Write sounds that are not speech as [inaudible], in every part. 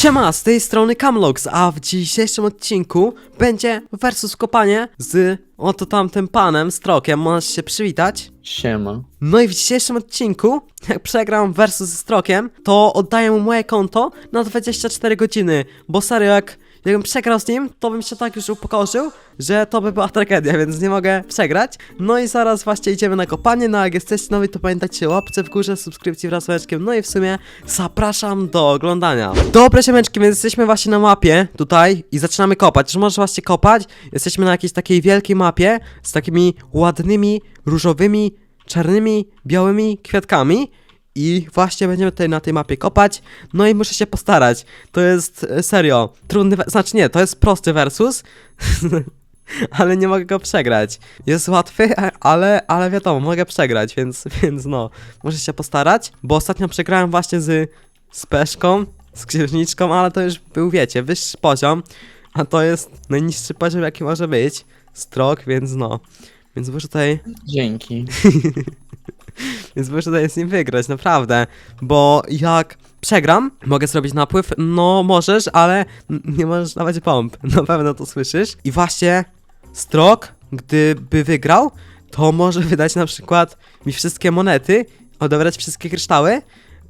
Siema, z tej strony Camlox, a w dzisiejszym odcinku będzie versus kopanie z oto tamtym panem, Strokiem, możesz się przywitać. Siema. No i w dzisiejszym odcinku, [laughs] jak przegram versus ze Strokiem, to oddaję mu moje konto na 24 godziny, bo serio, jak, jakbym przegrał z nim, to bym się tak już upokorzył, że to by była tragedia, więc nie mogę przegrać. No i zaraz właśnie idziemy na kopanie, no jak jesteście nowi, to pamiętajcie łapce w górze, subskrypcji wraz z łeczkiem, no i w sumie zapraszam do oglądania. Dobre siemeczki, więc jesteśmy właśnie na mapie tutaj i zaczynamy kopać. Już możesz właśnie kopać, jesteśmy na jakiejś takiej wielkiej mapie z takimi ładnymi, różowymi, czarnymi, białymi kwiatkami. I właśnie będziemy tutaj na tej mapie kopać. No i muszę się postarać. To jest e, serio trudny, we- znaczy nie, to jest prosty versus, [laughs] ale nie mogę go przegrać. Jest łatwy, a- ale, ale wiadomo, mogę przegrać, więc, [laughs] więc no, muszę się postarać, bo ostatnio przegrałem właśnie z, z Peszką, z Księżniczką, ale to już był, wiecie, wyższy poziom, a to jest najniższy poziom, jaki może być. Strok, więc no. Więc muszę tutaj Dzięki. [laughs] [laughs] więc muszę tutaj z nim wygrać, naprawdę. Bo jak przegram, mogę zrobić napływ? No możesz, ale nie możesz dawać pomp. [laughs] Na pewno to słyszysz. I właśnie Strok, gdyby wygrał, to może [laughs] wydać na przykład mi wszystkie monety, odebrać wszystkie kryształy,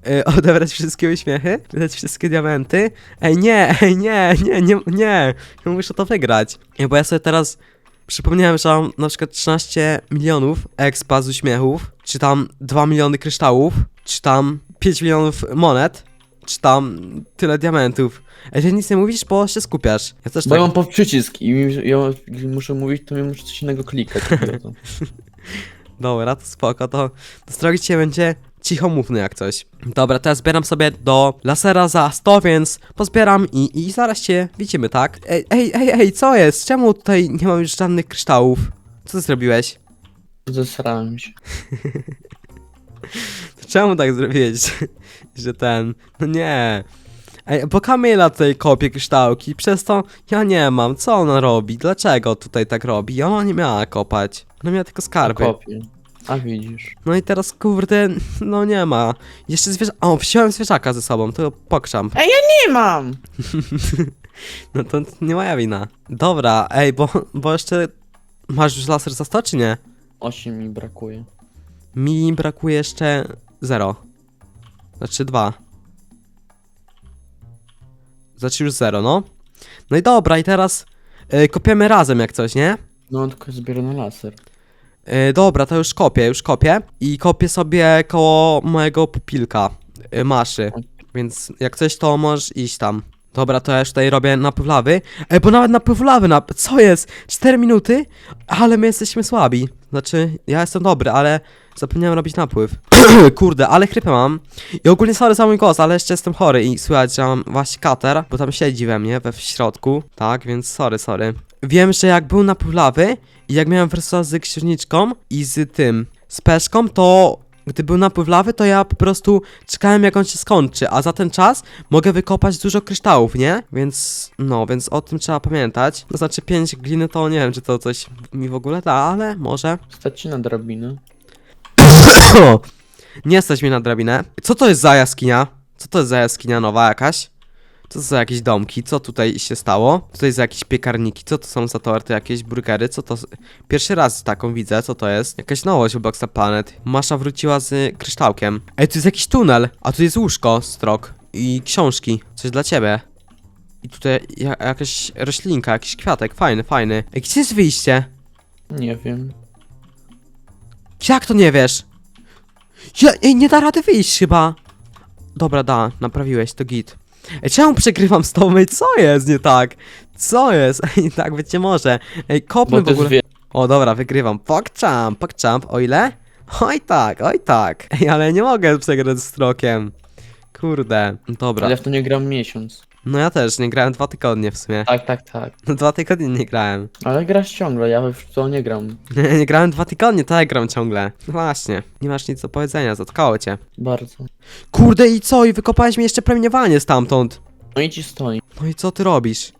yy, odebrać wszystkie uśmiechy, wydać wszystkie diamenty. Ej, nie, ej, nie, nie, nie, nie. Ja muszę to wygrać. Bo ja sobie teraz Przypomniałem, że mam na przykład 13 milionów expa z uśmiechów, czy tam 2 miliony kryształów, czy tam 5 milionów monet, czy tam tyle diamentów. Ej, ty nic nie mówisz, bo się skupiasz. Ja też Bo tak... ja mam pod przycisk i mi- ja muszę mówić, to mi muszę coś innego klikać. [laughs] Dobra, to spoko, to, to strogi dzisiaj będzie cichomówny jak coś. Dobra, teraz zbieram sobie do lasera za 100, więc pozbieram i, i zaraz się widzimy, tak? Ej, ej, ej, ej, co jest? Czemu tutaj nie mam już żadnych kryształów? Co ty zrobiłeś? Zesrałem się. [laughs] Czemu tak zrobiłeś, [laughs] że ten... No nie. Ej, bo Kamila tutaj kopie kryształki, przez to ja nie mam. Co ona robi? Dlaczego tutaj tak robi? Ona nie miała kopać. Ona miała tylko skarby. Kopię. A widzisz. No i teraz kurde, no nie ma. Jeszcze zwierzę... O, wziąłem zwierzaka ze sobą, to pokrzam. Nie mam! [laughs] No to nie moja wina. Dobra, ej, bo, bo jeszcze... Masz już laser za 100 czy nie? 8 mi brakuje. Mi brakuje jeszcze 0. Znaczy 2. Znaczy już 0, no. No i dobra, i teraz y, kopiemy razem jak coś, nie? No tylko zbiorę na laser. Y, dobra, to już kopię, już kopię. I kopię sobie koło mojego pupilka, y, maszy. Więc jak coś, to możesz iść tam. Dobra, to ja już tutaj robię napływ lawy. Ej, bo nawet napływ lawy, na... co jest? 4 minuty? Ale my jesteśmy słabi. Znaczy, ja jestem dobry, ale zapomniałem robić napływ. [clears throat] Kurde, ale chrypę mam. I ogólnie sorry za mój głos, ale jeszcze jestem chory i słychać, że mam właśnie kater, bo tam siedzi we mnie, we w środku. Tak, więc sorry, sorry. Wiem, że jak był napływ lawy i jak miałem versusa z księżniczką i z tym, z peszką, to gdy był napływ lawy, to ja po prostu czekałem jak on się skończy, a za ten czas mogę wykopać dużo kryształów, nie? Więc, no, więc o tym trzeba pamiętać. To znaczy 5 gliny to nie wiem, czy to coś mi w ogóle da, ale może. Stać ci na drabinę. [coughs] nie stać mnie na drabinę. Co to jest za jaskinia? Co to jest za jaskinia nowa jakaś? Co to za jakieś domki? Co tutaj się stało? Co to jest za jakieś piekarniki? Co to są za torty? Jakieś burgery? Co to... Pierwszy raz taką widzę, co to jest? Jakaś nowość u Boxa Planet. Masza wróciła z kryształkiem. Ej, tu jest jakiś tunel, a tu jest łóżko, strok. I książki. Coś dla ciebie. I tutaj ja, jakaś roślinka, jakiś kwiatek, fajny, fajny. Ej, gdzie jest wyjście? Nie wiem. Jak to nie wiesz? Ja, ej, nie da rady wyjść chyba. Dobra, da, naprawiłeś, to git. Ej, czemu przegrywam z tobą? Ej, co jest nie tak? Co jest? [laughs] Ej, tak być nie może. Ej, kopmy Bo w to jest ogóle. wie... O, dobra, wygrywam. Pokczamp, pokczamp. O ile? Oj tak, oj tak. Ej, ale nie mogę przegrać z strokiem. Kurde, dobra. Ale ja w to nie gram miesiąc. No ja też, nie grałem dwa tygodnie w sumie. Tak, tak, tak. No dwa tygodnie nie grałem. Ale grasz ciągle, ja w to nie gram. Nie, [laughs] nie grałem dwa tygodnie, tak gram ciągle. No właśnie, nie masz nic do powiedzenia, zatkało cię. Bardzo. Kurde i co? I wykopałeś mi jeszcze promieniowanie stamtąd. No i ci stoi. No i co ty robisz?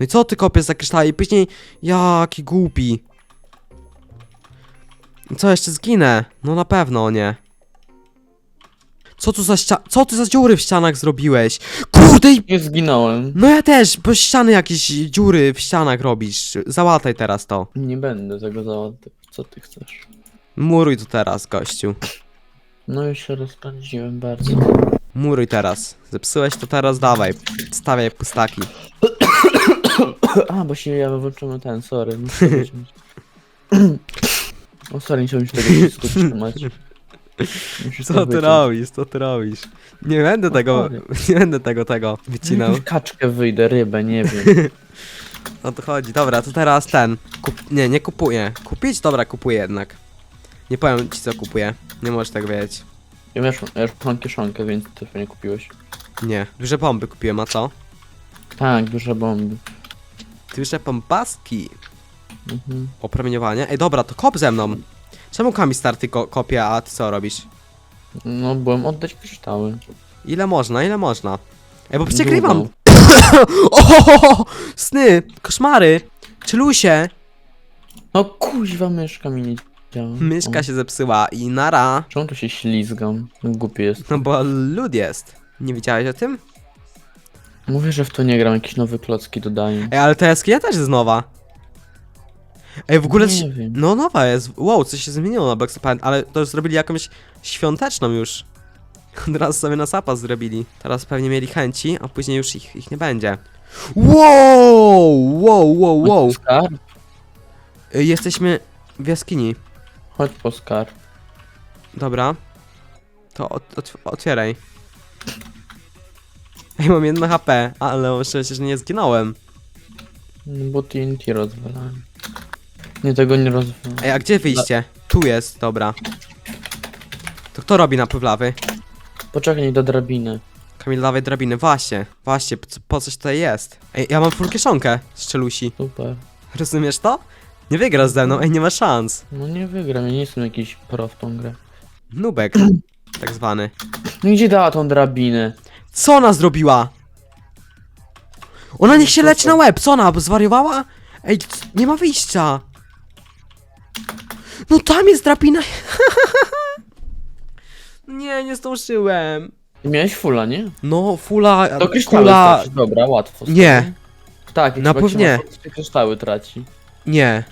No i co ty kopiesz za kryształy? I później... Jaki głupi. I Co, jeszcze zginę? No na pewno nie. Co tu za ścia... Co ty za dziury w ścianach zrobiłeś? Kurde i... Nie zginąłem. No ja też, bo ściany jakieś dziury w ścianach robisz. Załataj teraz to. Nie będę tego załatwiał. Co ty chcesz? Muruj to teraz, gościu. No już się rozpędziłem bardzo. Muruj teraz. Zepsułeś to teraz, dawaj. Stawiaj pustaki. [coughs] A, bo się ja włączyłem ten, sorry. Muszę [coughs] wyciąć. [coughs] O, sorry, nie chciałbym się tego wszystko trzymać. Musisz to Co ty wyciąć. robisz, co ty robisz? Nie będę tego, sorry. nie będę tego, tego wycinał. Jakąś [laughs] kaczkę wyjdę, rybę, nie wiem. [laughs] O to chodzi. Dobra, to teraz ten. Kup... Nie, nie kupuję. Kupić? Dobra, kupuję jednak. Nie powiem ci co kupuję. Nie możesz tak wiedzieć. Ja już, ja już mam kieszonkę, więc ty pewnie kupiłeś. Nie. Duże bomby kupiłem, a co? Tak, duże bomby. Duże pompaski. Mhm. Opromieniowanie. Ej, dobra, to kop ze mną. Czemu Kami starty ko kopie, a ty co robisz? No, byłem oddać kryształy. Ile można, ile można? Ej, bo przegrywam. Długo. [laughs] O, sny, koszmary, czylusie. No kuźwa, myszka mi nie działa. Myszka O, się zepsuła i nara. Czemu tu się ślizgam? Głupi jest. No bo lud jest. Nie wiedziałeś o tym? Mówię, że w to nie gram, jakieś nowe klocki dodają. Ej, ale ta jaskinia też jest nowa. Ej, w ogóle... Nie wiem. No nowa jest. Wow, coś się zmieniło na Pant, ale to już zrobili jakąś świąteczną już. [laughs] Od razu sobie na sapa zrobili. Teraz pewnie mieli chęci, a później już ich, ich nie będzie. Wow! Wow, wow, wow. Skarb? Y, Jesteśmy w jaskini. Chodź po skarb. Dobra. To ot otw otwieraj. [laughs] Ej, mam jedno HP, ale mam szczęście, że nie zginąłem. No bo TNT rozwalałem. Nie, tego nie rozwalałem. Ej, a gdzie wyjście? Tu jest, dobra. To kto robi napływ lawy? Poczekaj, do drabiny. Kamil, dawaj drabiny. Właśnie, właśnie, po, co- po coś tutaj jest. Ej, ja mam full kieszonkę z czelusi. Super. Rozumiesz to? Nie wygrasz ze mną, ej, nie ma szans. No nie wygram, ja nie jestem jakiś pro w tą grę. Nubek, [clears throat] tak zwany. No gdzie dała tą drabinę? Co ona zrobiła? Ona niech się leci na łeb, co ona, zwariowała? Ej, c- nie ma wyjścia. No tam jest drabina. [laughs] nie, nie zdążyłem. Miałeś fulla, nie? No, fula, To kryształy kula... Dobra, łatwo. Nie. Tak, jak Na chyba się kryształy traci. Nie,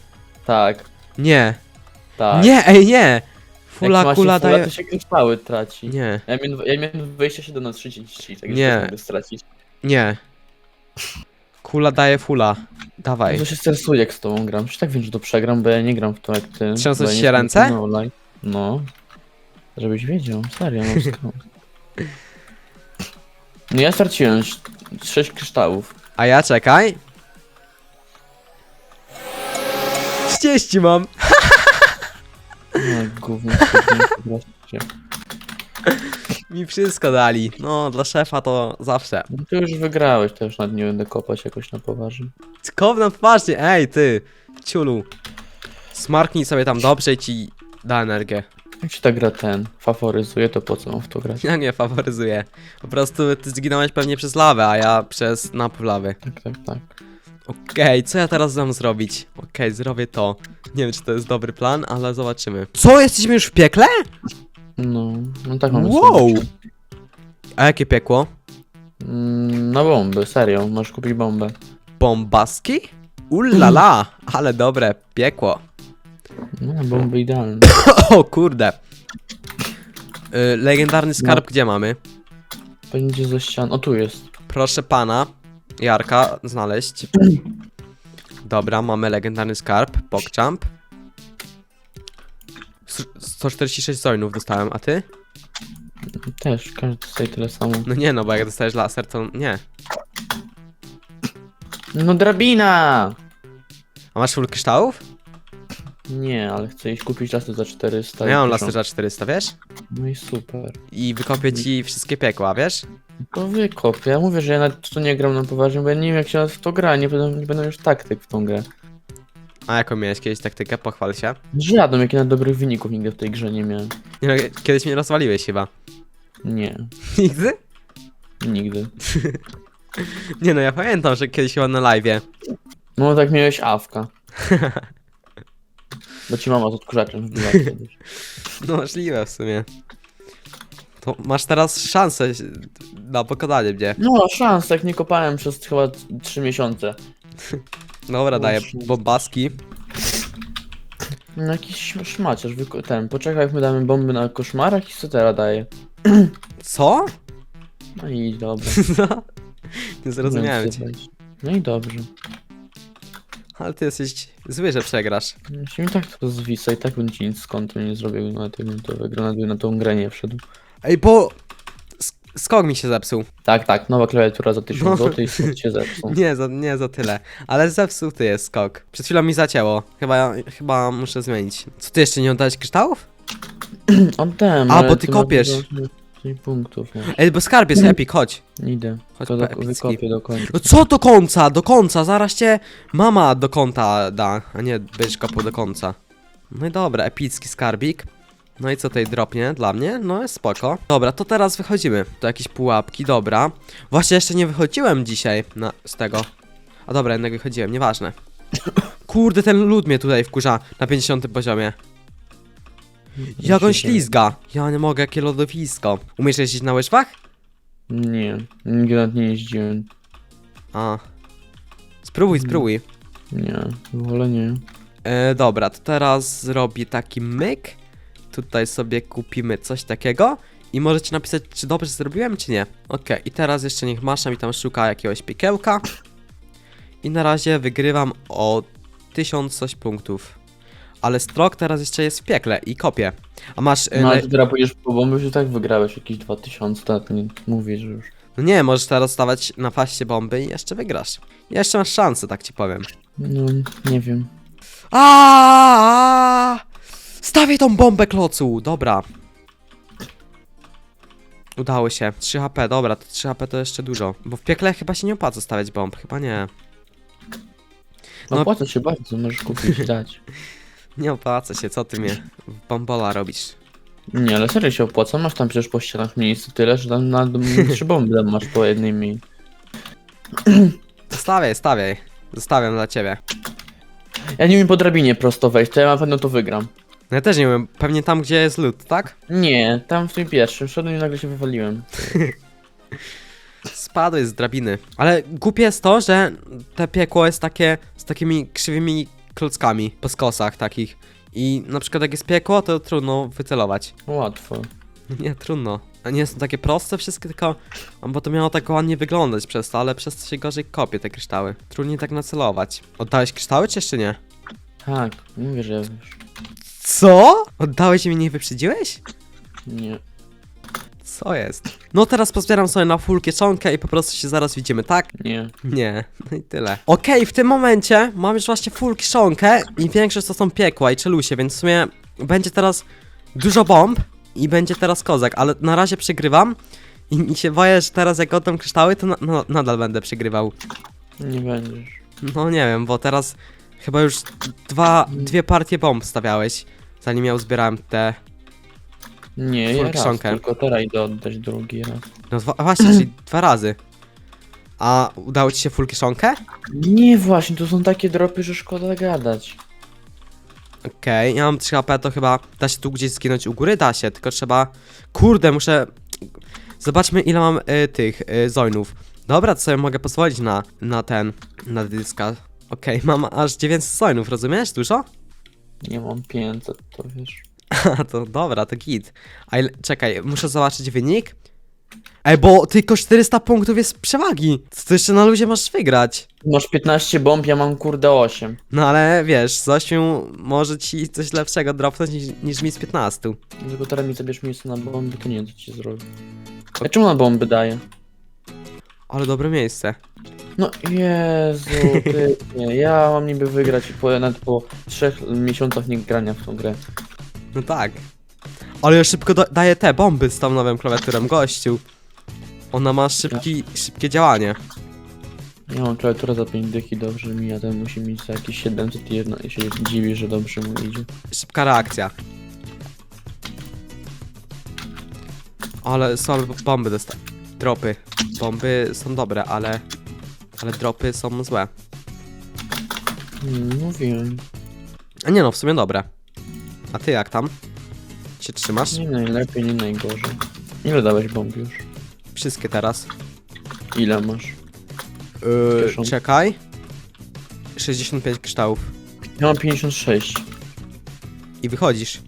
Tak, nie, tak. nie, ej, nie. Jak Fula, się kula fulla, daje... to się kryształy traci. Nie, Ja miałem, ja miałem 27 na 30, tak Nie. nie mogę stracić. nie. Kula daje fula. Dawaj. No to się stresuję jak z tobą gram. Już tak wiem, że to przegram, bo ja nie gram w to jak ty. Trzęsą bo ja nie się jestem ręce? no online. No. Żebyś wiedział, serio, skąd. [laughs] No ja straciłem 6 kryształów. A ja czekaj. 30 mam. [laughs] No gówno. wreszcie. Mi wszystko dali. No, dla szefa to zawsze. No ty już wygrałeś, to już nad nie będę kopać jakoś na poważnie. Kow na twarzy, ej ty, ciulu. Smarknij sobie tam dobrze i ci da energię. Jak się ta gra ten faworyzuje, to po co mam w to grać? Ja nie faworyzuję. Po prostu ty zginąłeś pewnie przez lawę, a ja przez napływ lawy. Tak, tak, tak. Okej, co ja teraz mam zrobić? Okej, zrobię to. Nie wiem, czy to jest dobry plan, ale zobaczymy. Co, jesteśmy już w piekle? No, no tak mam Wow! A jakie piekło? Mm, Na bomby, serio, możesz kupić bombę. Bombaski? Ulala, [clears throat] ale dobre, piekło. No, na bomby idealne. [clears throat] O kurde. Y, legendarny skarb gdzie mamy? Będzie ze ścian. O, tu jest. Proszę pana, Jarka, znaleźć. [clears throat] Dobra, mamy legendarny skarb, PogChamp. S- 146 coinów dostałem, a ty? Też, każdy dostaje tyle samo. No nie no, bo jak dostajesz laser, to nie. No drabina! A masz full kryształów? Nie, ale chcę iść kupić lasy za 400. No ja mam laser za 400, wiesz? No i super. I wykopię ci wszystkie piekła, wiesz? To wykop. Ja mówię, że ja w to nie gram na poważnie, bo ja nie wiem jak się w to gra, nie będą, nie będą już taktyk w tą grę. A jaką miałeś kiedyś taktykę? Pochwal się. Żadną, jak ja nawet dobrych wyników nigdy w tej grze nie miałem. Nie, no, kiedyś mnie rozwaliłeś chyba. Nie, Nigdy? nigdy. [laughs] Nie no, ja pamiętam, że kiedyś chyba na live'ie. No tak miałeś awka. Bo ci mama z odkurzaczem wbiła kiedyś. [laughs] No możliwe w sumie. To masz teraz szansę na pokonanie mnie. No, szans, jak nie kopałem przez chyba 3 miesiące. [laughs] Dobra, daję bombaski. No jakiś śm- szmaciarz, wyko- ten, poczekaj jak my damy bomby na koszmarach i co teraz daje? Co? No i dobra. [laughs] Nie zrozumiałem cię. No i dobrze. Ale ty jesteś zły, że przegrasz. Jeśli mi tak to zwisa i tak bym ci nic z konta nie zrobił, nawet jakbym to wygrał, nawet bym na tą grę nie wszedł. Ej, bo... sk- Skok mi się zepsuł. Tak, tak, nowa klawiatura za 1000 No. zł i skąd się [laughs] zepsuł. Nie za, nie za tyle. Ale zepsuty jest skok. Przed chwilą mi zacięło. Chyba, chyba muszę zmienić. Co, ty jeszcze nie oddałeś kryształów? [clears throat] Oddałem, A, ale bo ty kopiesz. punktów, no. Ej, bo skarb jest [clears throat] epic, chodź. Idę, Chodź to do, wykopię do końca. No co do końca, do końca, zaraz cię mama do kąta da, a nie będziesz kopał do końca. No i dobra, epicki skarbik. No i co tutaj dropnie dla mnie? No jest spoko. Dobra, to teraz wychodzimy. To jakieś pułapki, dobra. Właśnie jeszcze nie wychodziłem dzisiaj na, z tego. A dobra, jednak wychodziłem, nieważne. [coughs] Kurde, ten lód mnie tutaj wkurza na 50 poziomie. Jak on ślizga. Ja nie mogę, jakie lodowisko. Umiesz jeździć na łyżwach? Nie, nigdy nawet nie jeździłem. A. Spróbuj, spróbuj. Nie, wolę nie. E, dobra, to teraz zrobię taki myk. Tutaj sobie kupimy coś takiego. I możecie napisać, czy dobrze zrobiłem, czy nie. Okej, i teraz jeszcze niech Masza mi tam szuka jakiegoś piekiełka. I na razie wygrywam o 1000 coś punktów. Ale strok teraz jeszcze jest w piekle i kopie. A masz. e, No ale ty teraz pójdziesz po bomby, że tak wygrałeś jakieś 2000, to tak nie mówisz że już. No nie, możesz teraz stawać na faście bomby i jeszcze wygrasz. Jeszcze masz szansę, tak ci powiem. No, nie wiem. A! Stawię tą bombę klocu, dobra. Udało się. 3 HP, dobra, to 3 HP to jeszcze dużo. Bo w piekle chyba się nie opłaca stawiać bomb, chyba nie. No, No- opłaca się bardzo, możesz kupić dać. [laughs] Nie opłaca się, co ty mnie w bombola robisz? Nie, ale serio się opłaca, masz tam przecież po ścianach miejsce tyle, że tam na [laughs] trzy bomby masz po jednej mi. Stawiaj, stawiaj. Zostawiam dla ciebie. Ja nie umiem po drabinie prosto wejść, to ja na pewno to wygram. No ja też nie wiem, pewnie tam gdzie jest lód, tak? Nie, tam w tym pierwszym, szedłem i nagle się wywaliłem. [laughs] Spadłeś z drabiny. Ale głupie jest to, że te piekło jest takie z takimi krzywymi klockami po skosach takich. I na przykład jak jest piekło, to trudno wycelować. Łatwo. [laughs] Nie, trudno. A nie są takie proste wszystkie, tylko... a Bo to miało tak ładnie wyglądać przez to, ale przez to się gorzej kopie te kryształy. Trudniej tak nacelować. Oddałeś kryształy, czy jeszcze nie? Tak, mówię, że wiesz. Co? Oddałeś i mnie nie wyprzedziłeś? Nie. Co jest? No teraz pozbieram sobie na full kieszonkę i po prostu się zaraz widzimy, tak? Nie. Nie, no i tyle. Okej, w tym momencie mam już właśnie full kiszonkę i większość to są piekła i czelusie, więc w sumie będzie teraz dużo bomb i będzie teraz kozak, ale na razie przegrywam i, się boję, że teraz jak oddam kryształy, to na, na, nadal będę przegrywał. Nie będziesz. No nie wiem, bo teraz chyba już dwa, dwie partie bomb stawiałeś, zanim ja uzbierałem te... Nie, ja raz, tylko teraz idę oddać drugi raz. No dwa, właśnie, czyli [clears throat] dwa razy. A udało ci się full kiszonkę? Nie, właśnie, to są takie dropy, że szkoda gadać. Okej, ja mam 3 HP, to chyba da się tu gdzieś zginąć u góry? Da się, tylko trzeba... Kurde, muszę... Zobaczmy ile mam y, tych y, zoinów. Dobra, to sobie mogę pozwolić na, na ten, na dyska. Okej, mam aż 900 zoinów, rozumiesz? Dużo? Nie mam 500, to wiesz. [laughs] To dobra, to git. A ile, czekaj, muszę zobaczyć wynik. Ej, bo tylko 400 punktów jest przewagi. To jeszcze na luzie możesz wygrać. Masz 15 bomb, ja mam kurde 8. No ale wiesz, z 8 może ci coś lepszego dropnąć niż, niż mi z 15. Tylko teraz mi zabierz miejsce na bomby, to nie wiem co ci zrobię. A czemu na bomby daje? Ale dobre miejsce. No Jezu, ty, nie, ja mam niby wygrać i po, nawet po 3 miesiącach nie grania w tą grę. No tak. Ale ja szybko da daję te bomby z tą nową klawiaturą, gościu. Ona ma szybki, szybkie działanie. Ja mam klawiaturę za 5 dyki, dobrze mi, a ten musi mieć za jakieś 701 i się dziwi, że dobrze mu idzie. Szybka reakcja. Ale słabe bomby dosta... Dropy. Bomby są dobre, ale... Ale dropy są złe. Hmm, mówiłem. A nie no, w sumie dobre. A ty jak tam? Się trzymasz? Nie najlepiej, nie najgorzej. Ile dałeś bomb już? Wszystkie teraz. Ile masz? Yy, czekaj. 65 kryształów. Ja mam 56. I wychodzisz.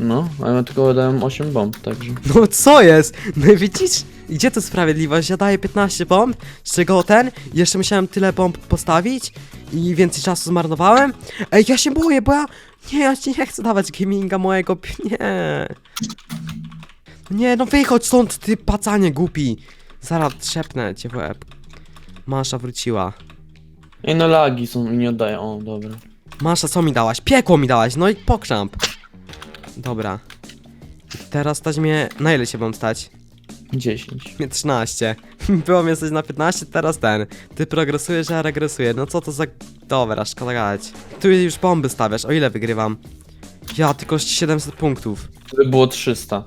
No, a ja tylko dałem 8 bomb, także. No co jest? No widzisz? Gdzie to sprawiedliwość? Ja daję 15 bomb, z czego ten, jeszcze musiałem tyle bomb postawić i więcej czasu zmarnowałem. Ej, ja się boję, bo ja... Nie, ja ci nie chcę dawać gaminga mojego, nie. Nie, no wychodź stąd, ty pacanie głupi. Zaraz trzepnę cię w łeb. Masza wróciła. Ej, no lagi są i nie oddaję. O, dobra. Masza, co mi dałaś? Piekło mi dałaś, no i pokrzamp. Dobra. Teraz stać mnie... Na ile się mam stać? 10. Mnie 13. Było mnie na 15, teraz ten. Ty progresujesz, a ja regresuję. No co to za... Dobra, szkoda gadać. Tu już bomby stawiasz, o ile wygrywam? Ja, tylko 700 punktów. Wtedy było 300.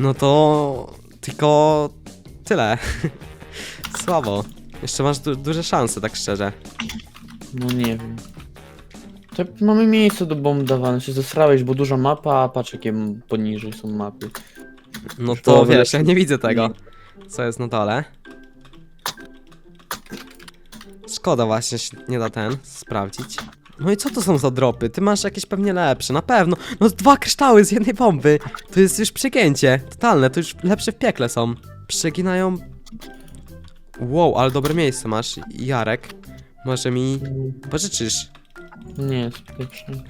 No to... Tylko... Tyle. [laughs] Słabo. Jeszcze masz du duże szanse, tak szczerze. No nie wiem. To mamy miejsce do bomb dawane. Się zesrałeś, bo duża mapa, a patrz jakie poniżej są mapy. No to wiesz, ja nie widzę tego. Co jest na dole? Szkoda właśnie, się nie da ten sprawdzić. No i co to są za dropy? Ty masz jakieś pewnie lepsze, na pewno. No dwa kryształy z jednej bomby. To jest już przegięcie. Totalne, to już lepsze w piekle są. Przeginają... Wow, ale dobre miejsce masz, Jarek. Może mi pożyczysz? Nie, spieprzyj.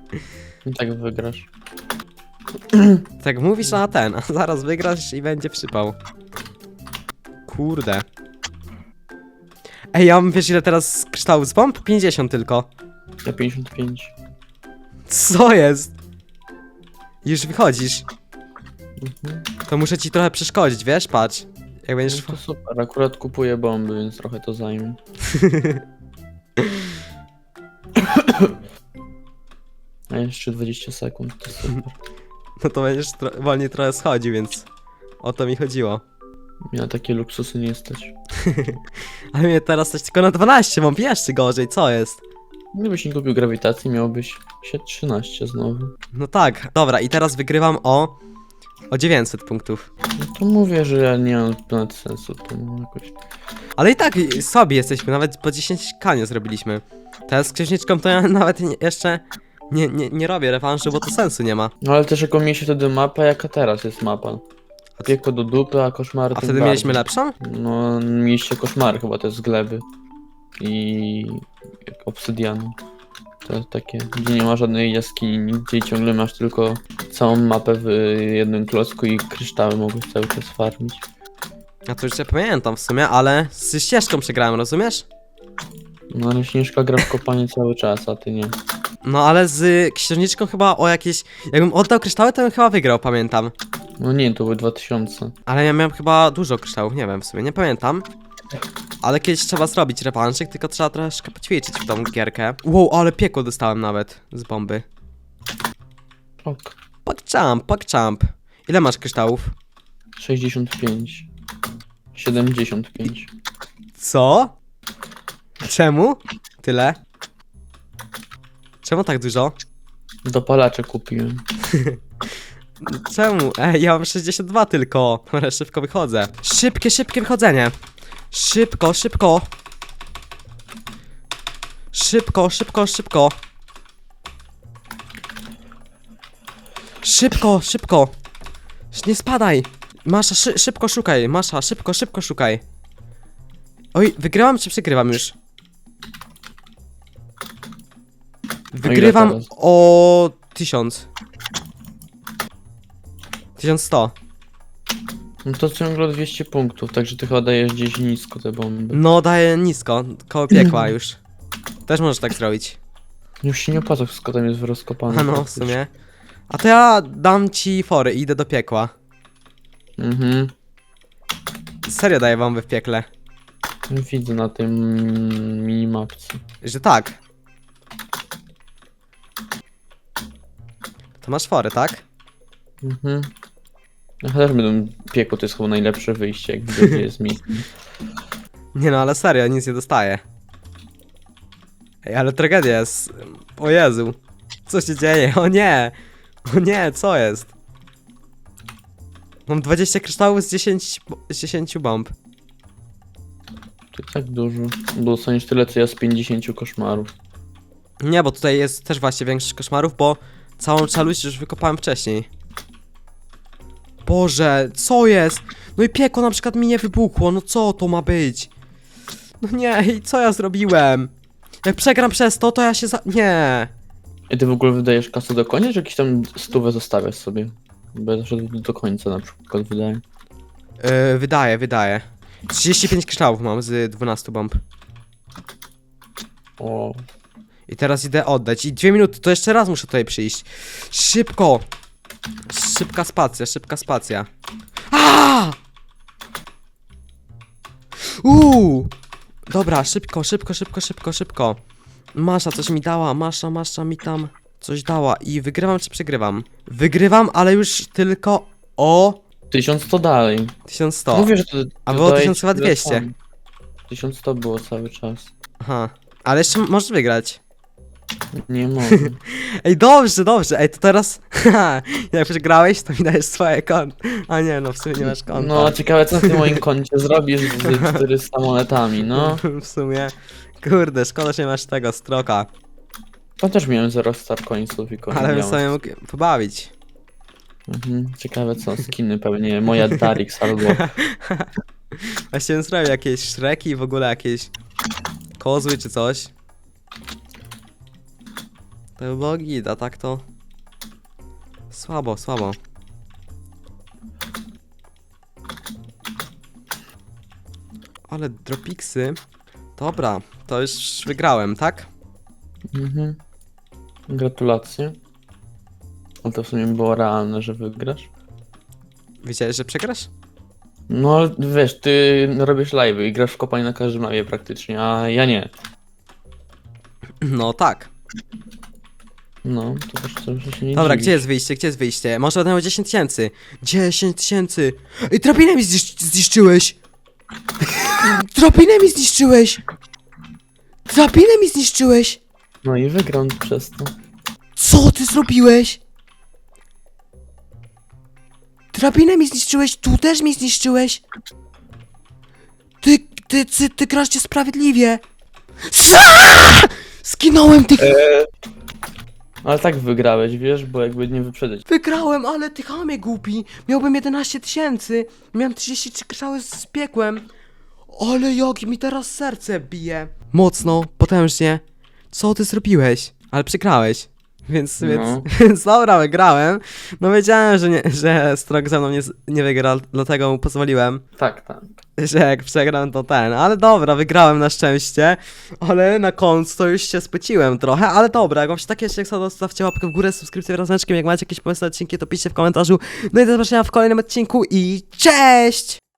[laughs] I tak wygrasz. Tak mówisz na ten, a zaraz wygrasz i będzie przypał. Kurde. Ej, ja mam, wiesz ile teraz kryształów z bomb? 50 tylko. Ja 55. Co jest? Już wychodzisz. Mhm. To muszę ci trochę przeszkodzić, wiesz? Patrz. Jak No będziesz... to super, akurat kupuję bomby, więc trochę to zajmie. [laughs] A jeszcze 20 sekund, to super. No to będziesz tro wolniej trochę schodził, więc... O to mi chodziło. Na takie luksusy nie stać. [laughs] Ale mnie teraz stać tylko na 12, mam jeszcze gorzej, co jest? Gdybyś nie kupił grawitacji, miałbyś się 13 znowu. No tak, dobra, i teraz wygrywam o... O 900 punktów. No to mówię, że ja nie mam nawet sensu, to no jakoś... Ale i tak sobie jesteśmy, nawet po 10k nie zrobiliśmy. Teraz z księżniczką to ja [laughs] nawet jeszcze nie, nie, nie robię rewanżu, bo to sensu nie ma. No ale też jaką mieliście wtedy mapę, jaka teraz jest mapa. Piekło do dupy, a koszmary A wtedy bardziej. mieliśmy lepszą? No, mieliście koszmary chyba, to jest gleby. I... obsydianu. To takie, gdzie nie ma żadnej jaskini, gdzie ciągle masz tylko całą mapę w jednym klocku i kryształy mogłeś cały czas farmić. Ja to już nie pamiętam w sumie, ale z ścieżką przegrałem, rozumiesz? No ale Śnieżka gra w kopanie cały czas, a ty nie. No ale z księżniczką chyba o jakieś... Jakbym oddał kryształy, to bym chyba wygrał, pamiętam. No nie, to były 2000. Ale ja miałem chyba dużo kryształów, nie wiem w sumie, nie pamiętam. Ale kiedyś trzeba zrobić rewanżyk, tylko trzeba troszkę poćwiczyć w tą gierkę. Wow, ale piekło dostałem nawet z bomby. Ok. Pogchamp, pogchamp. Ile masz kryształów? 65. 75. Co? Czemu? Tyle? Czemu tak dużo? Dopalacze kupiłem. [laughs] Czemu? Ej, ja mam 62 tylko. Ale szybko wychodzę. Szybkie, szybkie wychodzenie. Szybko, szybko. Szybko, szybko, szybko. Szybko, szybko. Nie spadaj. Masza, szy szybko szukaj. Masza, szybko, szybko szukaj. Oj, wygrywam czy przegrywam już? Wygrywam teraz? o 1000. 1100. No to ciągle 200 punktów, także ty chyba dajesz gdzieś nisko te bomby. No, daję nisko, koło piekła już. Też możesz tak zrobić. Już się nie opłaca, wszystko tam jest rozkopane. A [laughs] no, w sumie. A to ja dam ci fory i idę do piekła. Mhm. Serio daję wam w piekle. Widzę na tym minimapce. Że tak. Masz fory, tak? Mhm. Ja też będę piekło, to jest chyba najlepsze wyjście, jak widzę, gdzie jest mi. Nie no, ale serio, nic nie dostaję. Ej, ale tragedia jest. O Jezu. Co się dzieje? O nie! O nie, co jest? Mam 20 kryształów z 10, bo- z 10 bomb. To tak dużo. Bo dostaniesz tyle, co ja z 50 koszmarów. Nie, bo tutaj jest też właśnie większość koszmarów, bo całą czeluść już wykopałem wcześniej. Boże, co jest? No i piekło na przykład mi nie wybuchło, no co to ma być? No nie, i co ja zrobiłem? Jak przegram przez to, to ja się za... Nie. I ty w ogóle wydajesz kasę do końca, czy jakieś tam stówę zostawiasz sobie? Bo ja zawsze do końca na przykład wydaję. Yy, wydaje, wydaje. 35 kryształów mam z 12 bomb. O, I teraz idę oddać. I dwie minuty, to jeszcze raz muszę tutaj przyjść. Szybko! Szybka spacja, szybka spacja. A! Uuu! Dobra, szybko, szybko, szybko, szybko, szybko. Masza coś mi dała, Masza, Masza mi tam coś dała. I wygrywam czy przegrywam? Wygrywam, ale już tylko o 1100 dalej. 1100. Mówię, że to. A było daje 1200. ci tyle samo. 1100 było cały czas. Aha. Ale jeszcze możesz wygrać. Nie mogę. [laughs] Ej, dobrze, dobrze. Ej, to teraz. [laughs] Jak przegrałeś, to mi dajesz swoje konto. A nie, no w sumie nie masz konta. No, ciekawe co na tym moim koncie zrobisz z [laughs] 400 monetami, no. w sumie. Kurde, szkoda, że nie masz tego stroka. To też miałem 0 star coinsów i Ale bym sobie mógł pobawić. Mhm. Ciekawe co, skiny pewnie. Moja Darix albo. Właśnie bym zrobił jakieś szreki w ogóle jakieś kozły czy coś. To by było git, a tak to... Słabo, słabo. Ale dropixy... Dobra, to już wygrałem, tak? Mhm. Gratulacje. A to w sumie było realne, że wygrasz. Wiedziałeś, że przegrasz? No ale wiesz, ty robisz live i grasz w kopanie na każdym mapie praktycznie, a ja nie. No tak. No, to też że się nie Dobra, dziwisz. gdzie jest wyjście? Gdzie jest wyjście? Może będę miał 10 tysięcy. 10 tysięcy. Ej, drabinę mi zniszczy zniszczyłeś! [laughs] Drabinę mi zniszczyłeś! Drabinę mi zniszczyłeś! No i wygram przez to. Co ty zrobiłeś? Drabinę mi zniszczyłeś, tu też mi zniszczyłeś! Ty, ty, ty, ty grasz niesprawiedliwie! Sa! Skinąłem tych... Ale tak wygrałeś, wiesz, bo jakby nie wyprzedzać. Wygrałem, ale ty chamie głupi. Miałbym 11 tysięcy. Miałem 33 krzały z piekłem. Ale jak mi teraz serce bije. Mocno, potężnie. Co ty zrobiłeś? Ale przegrałeś. Więc, No. więc, [laughs] więc dobra, wygrałem. No wiedziałem, że, nie, że Strok ze mną nie, nie wygra, dlatego mu pozwoliłem, Tak, tak. że jak przegram to ten. Ale dobra, wygrałem na szczęście. Ale na końcu to już się spociłem trochę, ale dobra, jak wam się takie jeszcze chcą, zostawcie łapkę w górę, subskrypcję wraz znaczkiem. Jak macie jakieś pomysły na odcinki, to piszcie w komentarzu. No i do zobaczenia w kolejnym odcinku i cześć!